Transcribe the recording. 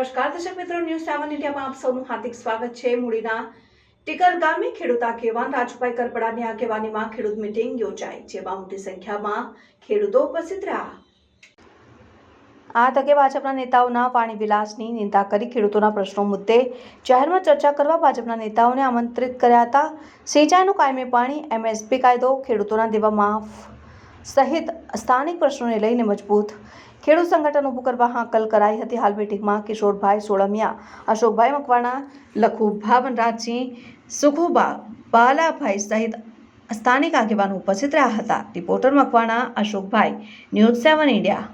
News સેવન ઇન્ડિયામાં આપ સૌનું હાર્દિક સ્વાગત છે. મૂડીના ટીકર ગામે ખેડૂત આગેવાન રાજુભાઈ કરપડાની આગેવાનીમાં ખેડૂત મીટિંગ યોજાઈ, જેમાં મોટી સંખ્યામાં ખેડૂતો ઉપસ્થિત રહ્યા. આ તકે ભાજપના નેતાઓના પાણી વિલાસની નિંદા કરી ખેડૂતોના પ્રશ્નો મુદ્દે જાહેરમાં ચર્ચા કરવા ભાજપના નેતાઓને આમંત્રિત કર્યા હતા. સિંચાઈનું કાયમી પાણી, એમએસપી કાયદો ખેડૂતોના દેવા માફ સહિત સ્થાનિક પ્રશ્નોને લઈને મજબૂત. ખેડૂત સંગઠન ઊભું કરવા હાકલ કરાઈ હતી. હાલ મિટિંગમાં કિશોરભાઈ સોળમિયા, અશોકભાઈ મકવાણા લખુ ભાવનરાજસિંહ સુખુબા, બાલાભાઈ સહિત સ્થાનિક આગેવાનો ઉપસ્થિત રહ્યા હતા. Reporter Makwana, Ashokbhai, news seven India.